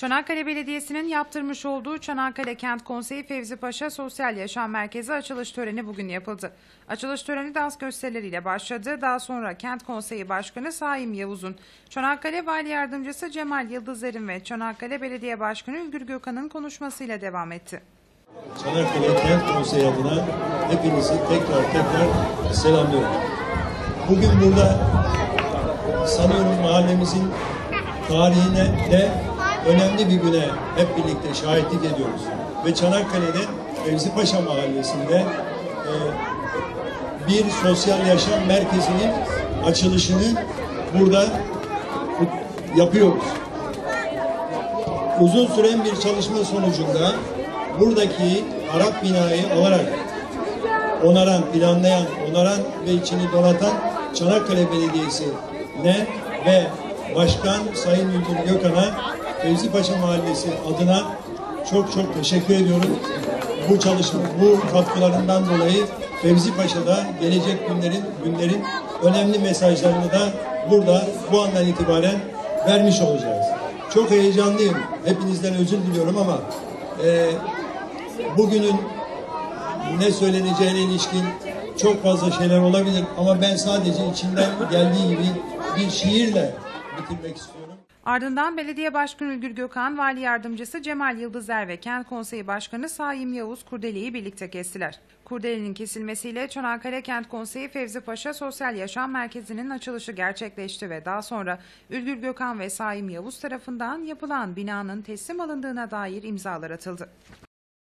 Çanakkale Belediyesi'nin yaptırmış olduğu Çanakkale Kent Konseyi Fevzi Paşa Sosyal Yaşam Merkezi açılış töreni bugün yapıldı. Açılış töreni dans gösterileriyle başladı. Daha sonra Kent Konseyi Başkanı Saim Yavuz'un, Çanakkale Vali Yardımcısı Cemal Yıldızer'in ve Çanakkale Belediye Başkanı Ülgür Gökhan'ın konuşmasıyla devam etti. Çanakkale Kent Konseyi adına hepinizi tekrar tekrar selamlıyorum. Bugün burada sanıyorum mahallemizin tarihine de önemli bir güne hep birlikte şahitlik ediyoruz. Ve Çanakkale'de Fevzi Paşa Mahallesi'nde e, bir sosyal yaşam merkezinin açılışını burada yapıyoruz uzun süren bir çalışma sonucunda buradaki Arap binayı alarak onaran, planlayan, onaran ve içini donatan Çanakkale Belediyesi'ne ve Başkan Sayın Ülgün Gökhan'a Fevzi Paşa Mahallesi adına çok çok teşekkür ediyorum. Bu çalışma, bu katkılarından dolayı Fevzi Paşa'da gelecek günlerin günlerin önemli mesajlarını da burada bu andan itibaren vermiş olacağız. Çok heyecanlıyım. Hepinizden özür diliyorum ama e, bugünün ne söyleneceğine ilişkin çok fazla şeyler olabilir ama ben sadece içinden geldiği gibi bir şiirle bitirmek istiyorum. Ardından Belediye Başkanı Ülgür Gökhan, Vali Yardımcısı Cemal Yıldızer ve Kent Konseyi Başkanı Saim Yavuz kurdeleyi birlikte kestiler. Kurdelenin kesilmesiyle Çanakkale Kent Konseyi Fevzi Paşa Sosyal Yaşam Merkezi'nin açılışı gerçekleşti ve daha sonra Ülgür Gökhan ve Saim Yavuz tarafından yapılan binanın teslim alındığına dair imzalar atıldı.